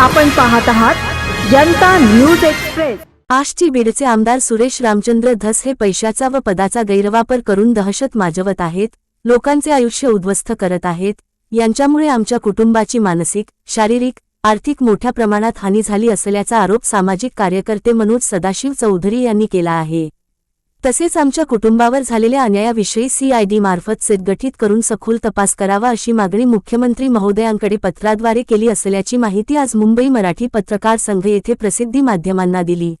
आपण पाहत आहात जनता न्यूज एक्सप्रेस. आष्टी बीडचे आमदार सुरेश रामचंद्र धस हे पैशाचा व पदाचा गैरवापर करून दहशत माजवत आहेत लोकांचे आयुष्य उद्ध्वस्त करत आहेत यांच्यामुळे आमच्या कुटुंबाची मानसिक शारीरिक आर्थिक मोठ्या प्रमाणात हानी झाली असल्याचा आरोप सामाजिक कार्यकर्ते मनोज सदाशिव चौधरी यांनी केला आहे. तसेच आमच्या कुटुंबावर झालेल्या अन्यायाविषयी सीआयडी मार्फत सेटगठीत करून सखोल तपास करावा अशी मागणी मुख्यमंत्री महोदयांकडे पत्राद्वारे केली असल्याची माहिती आज मुंबई मराठी पत्रकार संघ येथे प्रसिद्धी माध्यमांना दिली.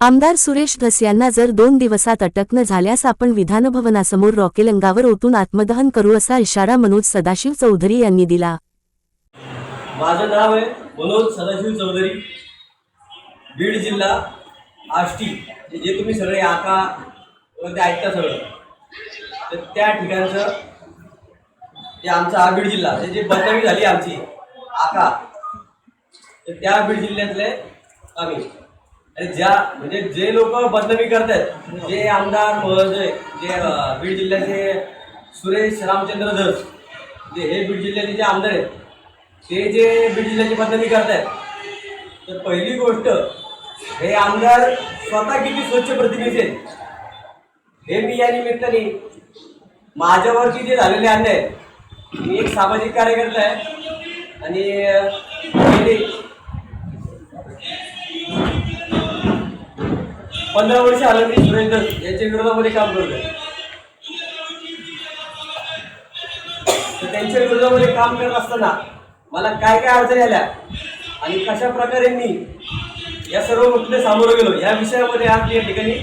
आमदार सुरेश धस यांना जर दोन दिवसात अटक न झाल्यास आपण विधानभवनासमोर रॉकेल अंगावर ओतून आत्मदहन करू असा इशारा मनोज सदाशिव चौधरी यांनी दिला. माझं नाव आहे मनोज सदाशिव चौधरी. बीड जिल्हा आष्टी. जे तुम्ही सगळे आका ते ऐकता सगळं. तर त्या ठिकाणचं जे आमचा हा बीड जिल्हा हे जे बदनामी झाली आमची आका तर त्या बीड जिल्ह्यातले आम्ही. आणि ज्या म्हणजे जे लोक बदनामी करतात जे आमदार महोदय जे बीड जिल्ह्याचे सुरेश रामचंद्र धस जे हे बीड जिल्ह्याचे जे आमदार आहेत ते जे बीड जिल्ह्याची बदनामी करतायत. तर पहिली गोष्ट हे आमदार स्वतः किती स्वच्छ प्रतिनिधी आहेत. हे मी या निमित्ताने माझ्यावरती जे झालेले अन्याय मी एक सामाजिक कार्यकर्ता आहे आणि पंधरा वर्ष आलं मी सुरेंद्र यांच्या विरोधामध्ये काम करतोय. तर त्यांच्या विरोधामध्ये काम करत असताना मला काय काय अडचणी आल्या आणि कशा प्रकारे मी या सर्व गोष्टीला सामोरं गेलो या विषयामध्ये आज या ठिकाणी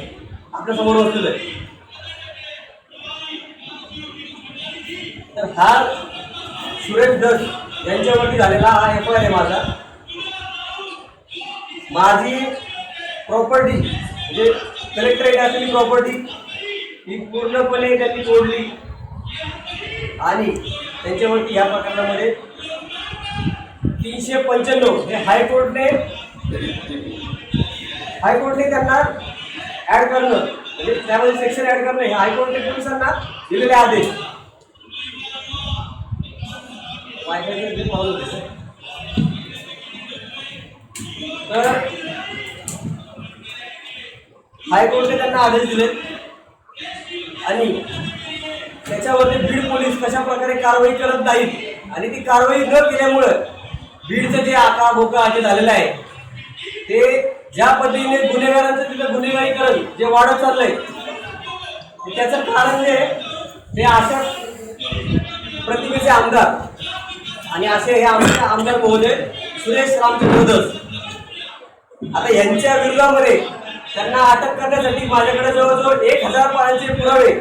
आपल्यासमोर बसलेलो आहे. तर हा सुरेश दस यांच्यावरती झालेला हा एफ आय आहे माझा. माझी प्रॉपर्टी म्हणजे कलेक्टरेट असलेली प्रॉपर्टी ही पूर्णपणे त्यांनी तोडली. आणि त्यांच्यावरती ह्या प्रकरणामध्ये तीनशे पंच्याण्णव हे हायकोर्टने हायकोर्टने त्यांना ॲड करणं म्हणजे त्यामध्ये सेक्शन ॲड करणं हे हायकोर्टने पोलिसांना दिलेले आदेश. तर हायकोर्टने त्यांना आदेश दिले. आणि त्याच्यावरती बीड पोलीस कशा प्रकारे कारवाई करत नाहीत आणि ती कारवाई न केल्यामुळं बीडचं जे आका भोका जे झालेलं आहे ते ज्या पद्धतीने गुन्हेगारांचं तिथं गुन्हेगारीकरण जे वाढत चाललंय त्याचं कारण जे ते अशा प्रतिमेचे आमदार आणि असे हे आमचे आमदार महोदय सुरेश रामचंद्र धस आता यांच्या विरोधामध्ये त्यांना अटक करण्यासाठी माझ्याकडे जवळजवळ एक हजार पानांचे पुरावे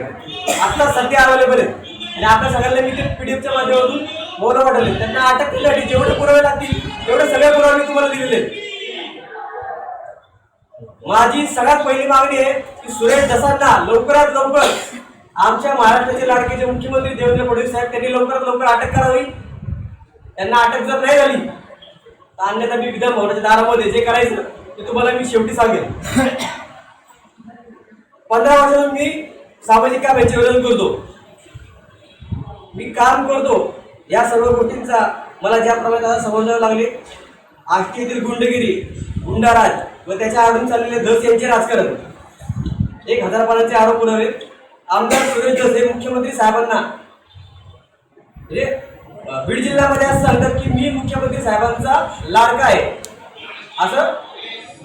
आता सध्या अवेलेबल आहेत. आणि आता सगळ्यांना मी ते पीडीएफच्या माध्यमातून बोला वाटले त्यांना अटक करण्यासाठी जेवढे पुरावे लागतील तेवढे सगळे पुरावे मी तुम्हाला दिलेले माझी सगळ्यात पहिली मागणी आहे की सुरेश दसांना लवकरात लवकर आमच्या महाराष्ट्राचे लाडकेचे मुख्यमंत्री देवेंद्र फडणवीस साहेब त्यांनी लवकरात लवकर अटक करावी. त्यांना अटक जर नाही झाली तर अन्यथा मी विधान भवनाच्या दारामध्ये जे करायचं ते तुम्हाला मी शेवटी सांगेन. पंधरा वर्षातून मी सामाजिक काम याचे विरोध करतो. मी काम करतो. या सर्व गोष्टींचा मला ज्या त्याला समजावं जावं लागले आष्टी येथील गुंडगिरी गुंडाराज व त्याच्या आडून चाललेले धस यांचे राजकारण. एक हजार पानाचे आरोप पुरावे आमदार सुरेश धस हे मुख्यमंत्री साहेबांना म्हणजे बीड जिल्ह्यामध्ये असं सांगतात की मी मुख्यमंत्री साहेबांचा लाडका आहे. असं?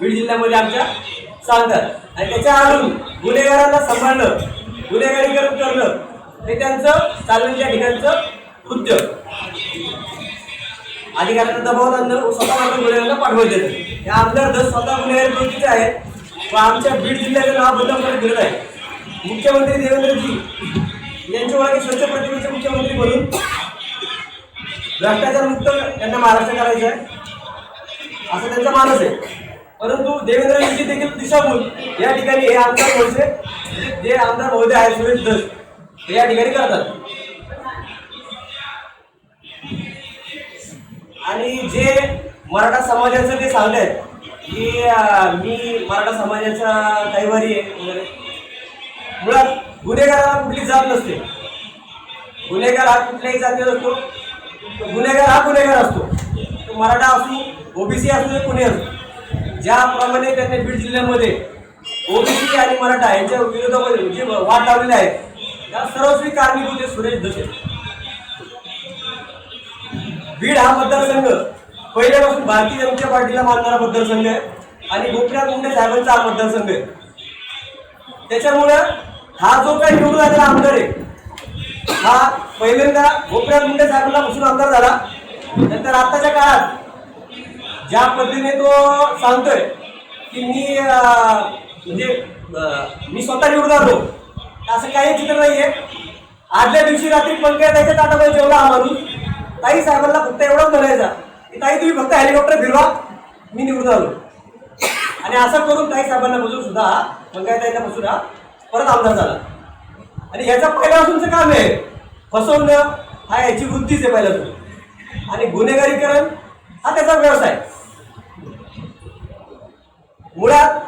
बीड जिल्ह्यामध्ये आमच्या सांगतात. आणि त्याच्या आडून गुन्हेगारांना सांभाळणं गुन्हेगारीकरण करणं हे त्यांचं चाललेल्या ठिकाणचं कृत्य अधिकाऱ्यांना दबाव आणणं स्वतः गुन्हेगारांना पाठवत देतं हे आमदार दस स्वतः गुन्हेगारी प्रवृत्तीचे आहेत. व आमच्या बीड जिल्ह्याचं नाव बदनाम करत फिरत आहे. मुख्यमंत्री देवेंद्रजी यांच्या ओळखी स्वच्छ प्रतिमेचे मुख्यमंत्री म्हणून भ्रष्टाचार मुक्त त्यांना महाराष्ट्र करायचं आहे असं त्यांचा मानस आहे. परंतु देवेंद्र यांची देखील दिशाभूल या ठिकाणी हे आमदार मोर्चे जे आमदार महोदय आहेत सुरेश धस हे या ठिकाणी करतात. आणि जे मराठा समाजाचं ते आहेत की मी मराठा समाजाचा कैवारी आहे वगैरे मुळात गुन्हेगाराला कुठली जात नसते. गुन्हेगार हा कुठल्याही जाती असतो. गुन्हेगार हा गुन्हेगार असतो. तो मराठा असू ओबीसी असू दे कोणी असो ज्याप्रमाणे त्यांनी बीड जिल्ह्यामध्ये ओबीसी आणि मराठा यांच्या विरोधामध्ये जे वाट लावलेले आहेत त्या सर्वस्वी कारणीभूत होते सुरेश दशे बीड हा मतदारसंघ पहिल्यापासून भारतीय जनता पार्टीला मानणारा मतदारसंघ आहे आणि गोपीनाथ मुंडे साहेबांचा हा मतदारसंघ आहे. त्याच्यामुळं हा जो काही निवडून आलेला आमदार आहे हा पहिल्यांदा गोपीनाथ मुंडे साहेबांना बसून आमदार झाला. नंतर आताच्या काळात ज्या पद्धतीने तो सांगतोय की मी म्हणजे मी स्वतः निवडून आलो. असं काही चित्र नाहीये. आदल्या दिवशी रात्री पंकजाच्या ताटामध्ये जेवला हा माणूस. ताई साहेबांना फक्त एवढंच म्हणायचा की ताई तुम्ही फक्त हेलिकॉप्टर फिरवा. मी निवडून आलो. आणि असं करून ताई साहेबांना बसून सुद्धा पंकजाताईंना बसून हा परत आमदार झाला. आणि ह्याचं पहिल्यापासूनचं काम आहे. फसवणं हा याची वृत्तीच आहे पहिल्यापासून आणि गुन्हेगारीकरण हा त्याचा व्यवसाय. मुळात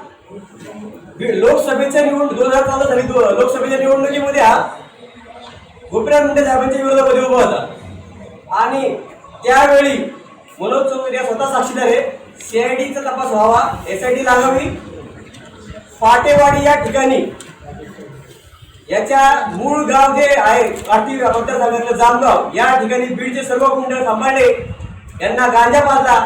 लोकसभेच्या निवडणूक दोन हजार चौदा झाली लोकसभेच्या निवडणुकीमध्ये हा गोपीनाथ मुंडे साहेबांच्या विरोधामध्ये उभा होता. आणि त्यावेळी मनोज चौधरी या स्वतः साक्षीदार आहे. सीआयडीचा तपास व्हावा एस आय डी लागावी. फाटेवाडी या ठिकाणी याच्या मूळ गाव जे आहे आरती मतदारसंघातलं जामगाव. या ठिकाणी बीडचे सर्व कुंडल सांभाळले. यांना गांजा पाजला.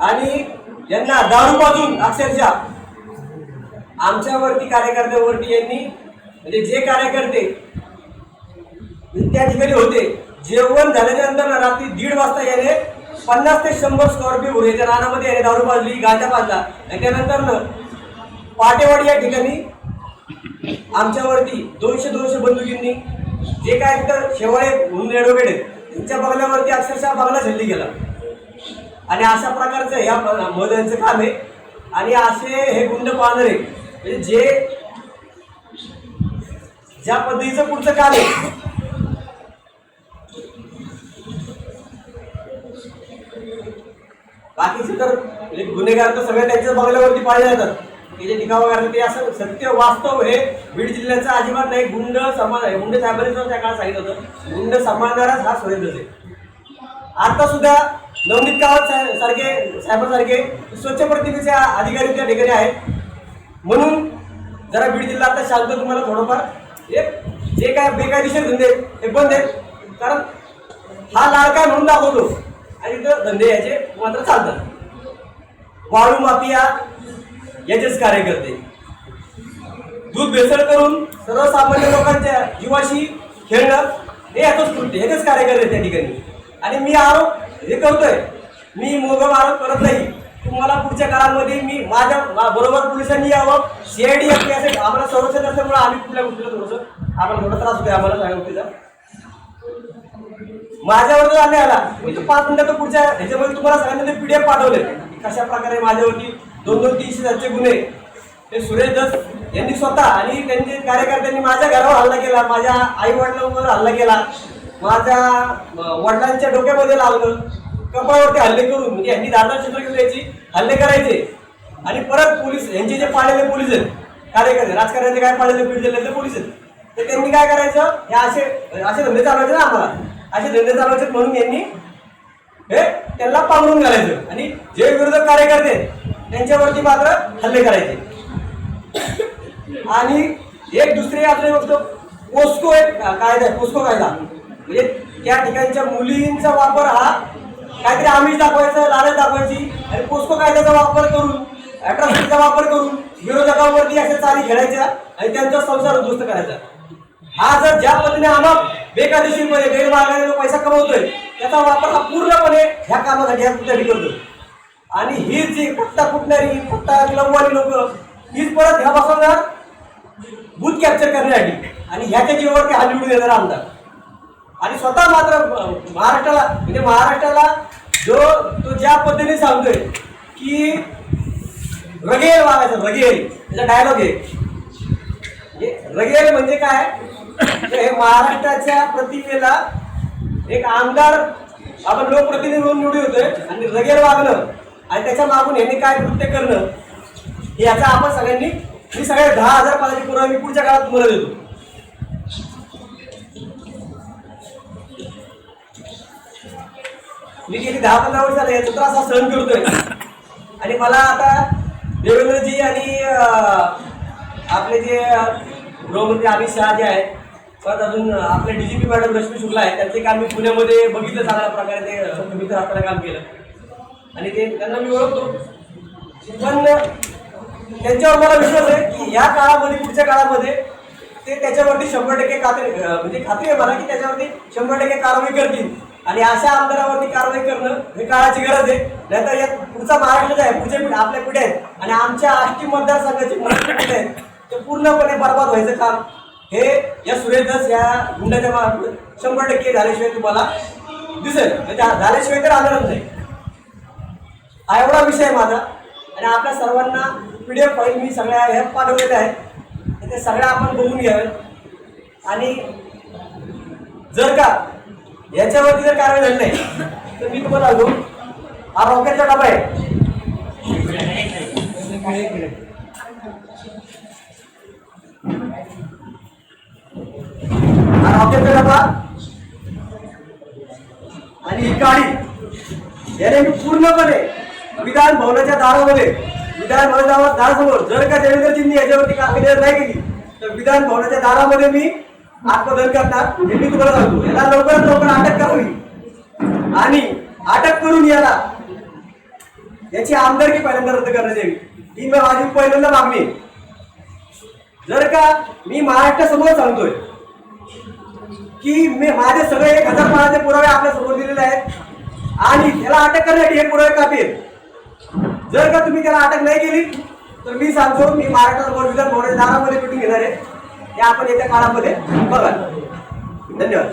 आणि यांना दारू पाजून अक्षरशः आमच्यावरती कार्यकर्त्यावरती यांनी म्हणजे जे कार्यकर्ते त्या ठिकाणी होते जेवण झाल्याच्यानंतर रात्री दीड वाजता याने पन्नास ते शंभर स्कॉर्पिओ याच्या रानामध्ये याने दारू पाजली गांजा पाजला. त्यानंतर पाटेवाडी या ठिकाणी आमच्यावरती दोनशे दोनशे बंदुकींनी जे काय तर शेवाळे म्हणून ॲडव्होकेट आहेत. त्यांच्या बंगल्यावरती अक्षरशः बंगला झेलली गेला. आणि अशा प्रकारचं ह्या महोदयांचं काम आहे. आणि असे हे गुंड पाहणारे म्हणजे जे ज्या पद्धतीचं पुढचं काम आहे. बाकीचे तर म्हणजे गुन्हेगार तर सगळ्या त्यांच्या बंगल्यावरती पाळले जातात. ते जे दिखावा करतात ते असं सत्य वास्तव हे बीड जिल्ह्याचा अजिबात नाही. गुंड समाज आहे गुंड साहेबांनी सुद्धा त्या काळात सांगितलं होतं. गुंड सांभाळणाराच हा सुरेंद्रच आहे. आता सुद्धा नवनीत कावत सारखे साहेबांसारखे स्वच्छ प्रतिमेचे अधिकारी त्या ठिकाणी आहेत. म्हणून जरा बीड जिल्हा आता शांत तुम्हाला थोडंफार हे जे काय बेकायदेशीर धंदे हे बंद आहेत. कारण हा लाडका म्हणून दाखवतो? आणि इथं धंदे याचे मात्र चालतात. वाळू माफिया याचेच कार्यकर्ते. दूध भेसळ करून सर्वसामान्य लोकांच्या जीवाशी खेळणं हे याचंच कृत्य हेच कार्यकर्ते त्या ठिकाणी. आणि मी आरोप हे करतोय. मी मोगम आरोप करत नाही. तुम्हाला पुढच्या काळामध्ये मी माझ्या बरोबर पोलिसांनी यावं. सीआयडी असेल आम्हाला संरक्षण असल्यामुळे आम्ही कुठल्या गोष्टीला थोडंसं आम्हाला थोडा त्रास होतोय आम्हाला सांगा गोष्टीचा. माझ्यावर आम्ही आले आला मी तो पाच मिनिटात पुढच्या ह्याच्यामध्ये तुम्हाला सगळ्यांना पीडीएफ पाठवले कशा प्रकारे माझ्यावरती दोन दोन तीनशे सातशे गुन्हे. ते सुरेश दस यांनी स्वतः आणि त्यांचे कार्यकर्त्यांनी माझ्या घरावर हल्ला केला माझ्या आई वडिलांवर हल्ला केला माझ्या वडिलांच्या डोक्यामध्ये लावलं कपाळावरती हल्ले करून म्हणजे यांनी दादा चित्र हल्ले करायचे. आणि परत पोलीस यांचे जे पाळलेले पोलीस आहेत कार्यकर्ते राजकारण्याचे काय पाळलेले पीठ दिलेले पोलीस आहेत. तर त्यांनी काय करायचं? हे असे असे धंदे चालवायचे ना आम्हाला. असे धंदे चालवायचे म्हणून यांनी हे त्यांना पांघरून घालायचं. आणि जे विरोधक कार्यकर्ते त्यांच्यावरती मात्र हल्ले करायचे. आणि एक दुसरी आपली गोष्ट पोस्को एक कायदा आहे पोस्को कायदा. म्हणजे त्या ठिकाणच्या मुलींचा वापर हा काहीतरी आम्ही दाखवायचं लालच दाखवायची. आणि पोस्को कायद्याचा वापर करून अट्रॉसिटीचा वापर करून विरोधकांवरती अशा चाली खेळायच्या आणि त्यांचा संसार उद्ध्वस्त करायचा. हा जर ज्या पद्धतीने आम्हा बेकायदेशीरपणे गैरमार्गाने जो पैसा कमवतोय त्याचा वापर हा पूर्णपणे ह्या कामासाठी ह्या करतोय. आणि ही जी पत्ता फुटणारी पत्ता लववाली लोक हीच परत ह्या बसवणार बूथ कॅप्चर करण्यासाठी. आणि ह्याच्या जीवावरती हा निवडून येणार आमदार. आणि स्वतः मात्र महाराष्ट्राला म्हणजे महाराष्ट्राला जो तो ज्या पद्धतीने सांगतोय की रगेल वागायचं रगेल. त्याचा डायलॉग आहे. रगेल म्हणजे काय? हे महाराष्ट्राच्या प्रतिमेला एक आमदार आपण लोकप्रतिनिधी म्हणून निवडून होतोय आणि रगेल वागणं. आणि त्याच्या मागून यांनी काय कृत्य करणं हे याचा आपण सगळ्यांनी मी सगळे दहा हजार पदाची पुरावा मी पुढच्या काळात तुम्हाला देतो. मी गेली दहा पंधरा वर्ष झाले याचा त्रास हा सहन करतोय. आणि मला आता देवेंद्रजी आणि आपले जे गृहमंत्री अमित शहा जे आहेत परत अजून आपले डीजीपी मॅडम रश्मी शुक्ला आहेत त्यांचे काम मी पुण्यामध्ये बघितलं चांगल्या प्रकारे ते मित्र असताना काम केलं. आणि ते त्यांना मी ओळखतो. पण त्यांच्यावर मला विश्वास आहे की या काळामध्ये पुढच्या काळामध्ये ते त्याच्यावरती शंभर टक्के खात्री म्हणजे खात्री आहे मला की त्याच्यावरती शंभर टक्के कारवाई करतील. आणि अशा आमदारावरती कारवाई करणं हे काळाची गरज आहे. नाहीतर यात पुढचा महाराष्ट्र आहे पुढचे पिढी आपल्या पिढ्या आहेत. आणि आमच्या आष्टी मतदारसंघाची मुलं आहेत ते पूर्णपणे बर्बाद व्हायचं काम हे या सुरेश या गुंडाच्या शंभर टक्के झाल्याशिवाय तुम्हाला दिसेल. म्हणजे झाल्याशिवाय तर आणारच नाही. हा एवढा विषय माझा. आणि आपल्या सर्वांना पी डी एफ फाईल मी सगळ्या हे पाठवलेल्या आहेत. तर ते सगळ्या आपण बघून घ्यावे. आणि जर का याच्यावरती जर कारवाई झाली नाही तर मी तुम्हाला अजून हा रॉकेटचा डबा आहे. हा रॉकेटचा डबा. आणि ही गाडी याने मी पूर्णपणे विधान भवनाच्या दारामध्ये विधान भवनाच्या दारासमोर जर का देवेंद्रजींनी याच्यावरती कारवाई नाही केली तर विधान भवनाच्या दारामध्ये मी आत्मदहन करणार हे मी तुम्हाला सांगतो. याला लवकरात लवकर अटक करावी. आणि अटक करून याला याची आमदारकी पहिल्यांदा रद्द करण्यात यावी. ही माझी पहिल्यांदा मागणी जर का मी महाराष्ट्रासमोर सांगतोय की मी माझे सगळे एक हजार पानाचे पुरावे आपल्यासमोर दिलेले आहेत आणि त्याला अटक करण्यासाठी हे पुरावे काफी आहेत जर का तुम्ही त्याला अटक नाही केली तर मी सांगतो मी महाराष्ट्रासमोर विधान भवनाच्या दारामध्ये मिटिंग घेणार आहे हे आपण येत्या काळामध्ये बघा धन्यवाद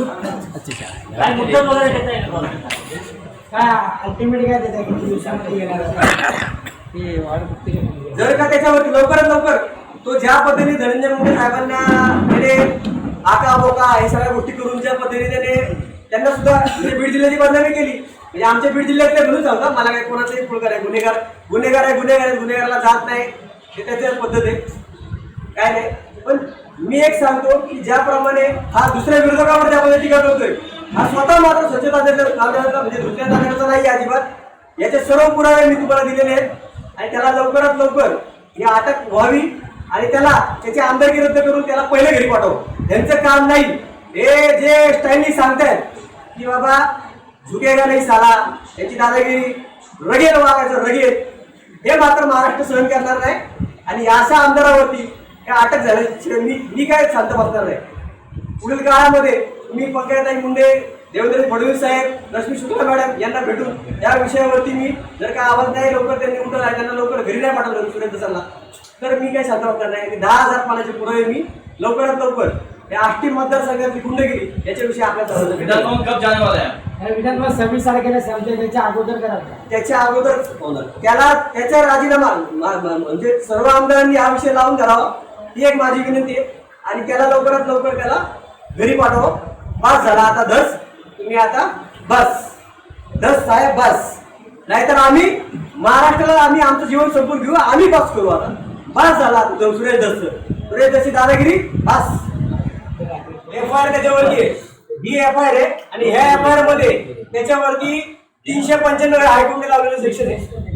काय मुद्दा वगैरे देता येईल का? काय अल्टिमेट काय किती दिवसामध्ये येणार? जर का त्याच्यावरती लवकरात लवकर तो ज्या पद्धतीने धनंजय मुंडे साहेबांना आका बोका हे सगळ्या गोष्टी करून ज्या पद्धतीने त्याने त्यांना सुद्धा म्हणजे बीड जिल्ह्याची बदनामी केली. म्हणजे आमच्या बीड जिल्ह्यातले म्हणून सांगता मला काही कोणाचाही पुळकर आहे गुन्हेगार गुन्हेगार आहे गुन्हेगार आहे गुन्हेगाराला जात नाही. हे त्याच्याच पद्धत आहे. काय नाही. पण मी एक सांगतो की ज्याप्रमाणे हा दुसऱ्या विरोधकावर त्या पद्धती करतोय. हा स्वतः मात्र स्वच्छता म्हणजे दुसऱ्या जाण्याचा नाही आहे अजिबात. याचे सर्व पुरावे मी तुम्हाला दिलेले आहेत. आणि त्याला लवकरात लवकर ही अटक व्हावी. आणि त्याला त्याची आमदारकी रद्द करून त्याला पहिले घरी पाठव. त्यांचं काम नाही. हे जे स्टाईलनी सांगतायत की बाबा झुकेगा नाही साला? याची दादागिरी रगेल वागायचं रगेल हे मात्र महाराष्ट्र सहन करणार नाही. आणि या अशा आमदारावरती काय अटक झाल्याची मी मी काय शांत बसणार नाही. पुढील काळामध्ये मी पंकजाताई मुंडे देवेंद्र फडणवीस साहेब रश्मी शुक्ला मॅडम यांना भेटून या विषयावरती मी जर का आवाज नाही लवकर त्यांनी उठवला आहे त्यांना लवकर घरी नाही पाठवलं सुरेश दसांना तर मी काही शांत बसणार नाही. दहा हजार पानाचे पुरावे मी लवकरात लवकर या आष्टी मतदारसंघातली गुंडगिरी याच्याविषयी आपल्या सर्वांना विधान भेटायचं. भवन कब जाने वाला है आणि विधानसभा सव्वीस तारखेला संपते त्याच्या अगोदर करायचं त्याच्या अगोदर त्याला त्याचा राजीनामा मा- म्हणजे सर्व आमदारांनी हा विषय लावून धरावा ही एक माझी विनंती आहे. आणि त्याला लवकरात लवकर त्याला घरी पाठवा. बस झाला आता दस. तुम्ही आता बस. दस साहेब बस. नाहीतर आम्ही महाराष्ट्राला आम्ही आमचं जीवन संपून घेऊ आम्ही बस करू आता. बस झाला सुरेश दस सुरेश दसची दादागिरी बस. एफ आय आर त्याच्यावरती आहे. ही एफ आय आर आहे आणि ह्या एफ आय आरमध्ये त्याच्यावरती तीनशे पंच्याण्णव हायकोर्टने लावलेलं सेक्शन आहे.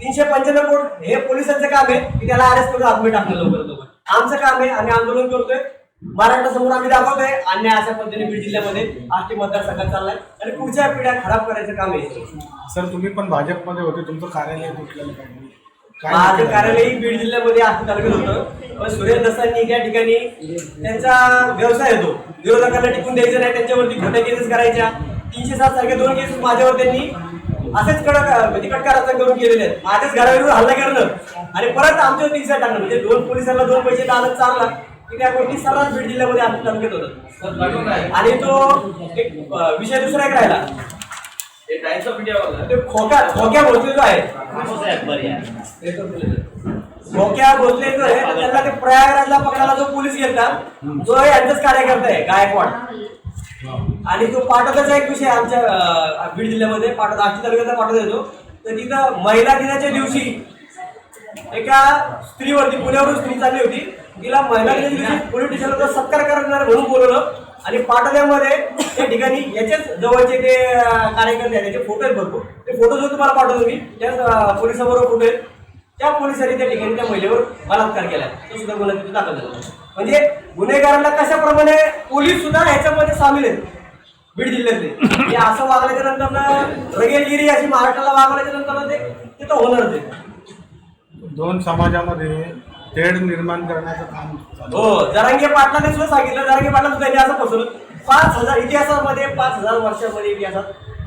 तीनशे पंच्याण्णव कोट हे पोलिसांचं काम आहे. की त्याला अरेस्ट करून आत्मे टाकलं लवकर लवकर. आमचं काम आहे आम्ही आंदोलन करतोय. महाराष्ट्र समोर आम्ही दाखवतोय अन्याय अशा पद्धतीने बीड जिल्ह्यामध्ये आष्टी मतदारसंघात चाललाय. आणि पुढच्या पिढ्या खराब करायचं काम आहे. सर तुम्ही पण भाजपमध्ये होते. तुमचं कार्यालय कुठलं? काय माझं कार्यालय बीड जिल्ह्यामध्ये आष्टी तालुक्यात होतं. पण सुरेश दसांनी त्या ठिकाणी त्यांचा व्यवसाय येतो विरोधकांना टिकून द्यायचं नाही त्यांच्यावरती खोट्या केसेस करायच्या. तीनशे सात सारखे दोन केसेस माझ्यावर त्यांनी असेच कडक म्हणजे कटकार करून केलेले आहेत. माझ्याच घरावर हल्ला करणं. आणि परत आमच्यावर तीनशे टाकणं. म्हणजे दोन पोलिसांना दोन पैसे दालत चालला की त्या गोष्टी सर्रास बीड जिल्ह्यामध्ये आष्टी तालुक्यात होतात आणि तो एक विषय दुसरा एक राहिला. ते खोक्या खोक्या भोसले जो आहे. खोक्या भोसले जो आहे त्याला ते प्रयागराजला पकडायला जो पोलीस गेलता तो यांचाच कार्यकर्ता आहे गायकवाड. आणि तो पाटोदाचा एक विषय आमच्या बीड जिल्ह्यामध्ये पाटोदा आष्टी तालुक्याचा पाटोदा येतो तर तिथं महिला दिनाच्या दिवशी एका स्त्रीवरती पुण्यावरून स्त्री चालली होती. तिला महिला दिवशी पोलीस स्टेशनला सत्कार करणार म्हणून बोलवलं. आणि पाटोद्यामध्ये त्या ठिकाणी याचेच जवळचे ते कार्यकर्ते आहेत. त्याचे फोटो आहेत भरपूर. ते फोटो जो तुम्हाला पाठवतो मी. त्याच पोलिसाबरोबर फोटो आहेत. त्या पोलिसांनी त्या ठिकाणी त्या महिलेवर बलात्कार केला तो सुद्धा गुन्हा तिथे दाखल झाला. म्हणजे गुन्हेगारांना कशाप्रमाणे पोलीस सुद्धा ह्याच्यामध्ये सामील आहेत? बीड जिल्ह्यातले. हे असं वागल्याच्या नंतर रगेलगिरी अशी महाराष्ट्राला वागल्याच्या नंतर ते तिथं होणारच आहे. दोन समाजामध्ये तेढ निर्माण करण्याचं काम चालू. हो जरांगे पाटलाने सुद्धा सांगितलं जरांगे पाटला त्यांनी असं फसवलं. पाच हजार इतिहासामध्ये पाच हजार वर्षामध्ये इतिहासात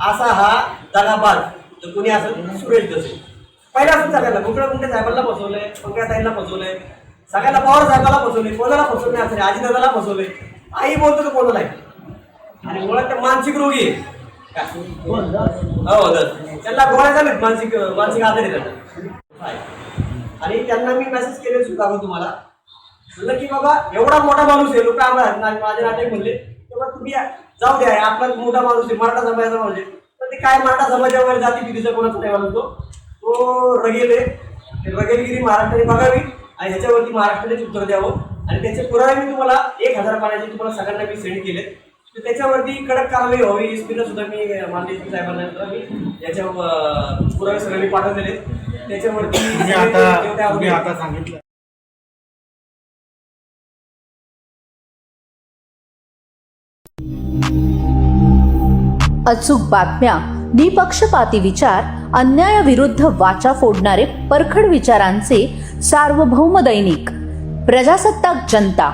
असा हा दगाबाज तर कोणी असं सुरेश दसे पहिला असं सगळ्यांना कुंकड्या कुंटे साहेबांना फसवलंय पंकजाताईंना फसवलंय सगळ्यांना पवार साहेबाला फसवले कोणाला फसवले असं नाही आजीदादाला फसवले आई बोलतो तर कोणाला आणि मुळात ते मानसिक रोगी आहे. काय? हो तर त्यांना गोळ्या झालेत मानसिक मानसिक आजारी त्यांना आणि त्यांना मी मेसेज केले सुद्धा तुम्हाला. म्हणलं की बाबा एवढा मोठा माणूस आहे लोक आम्हाला माझे नाते म्हणले तेव्हा तुम्ही जाऊ द्या आपला मोठा माणूस आहे मराठा समाजाचा माणूस आहे. तर ते काय मराठा समाजावर जाती पिढीचा कोणाचा नाही माणूस तो. तो रगेल आहे. रगेलगिरी महाराष्ट्राने बघावी आणि ह्याच्यावरती महाराष्ट्रानेच उत्तर द्यावं. आणि त्याचे पुरावे मी तुम्हाला एक हजार पाण्याचे तुम्हाला सगळ्यांना मी सेंड केले तर त्याच्यावरती कडक कारवाई व्हावी एसपीला सुद्धा मी माननीय साहेबांना मी याच्या पुरावे सगळ्यांनी पाठवलेले आहेत. त्याच्यावरती तुम्ही आता तुम्ही आता सांगितलं. अचूक बातम्या निपक्षपाती विचार अन्यायाविरुद्ध वाचा फोडणारे परखड विचारांचे सार्वभौम दैनिक प्रजासत्ताक जनता.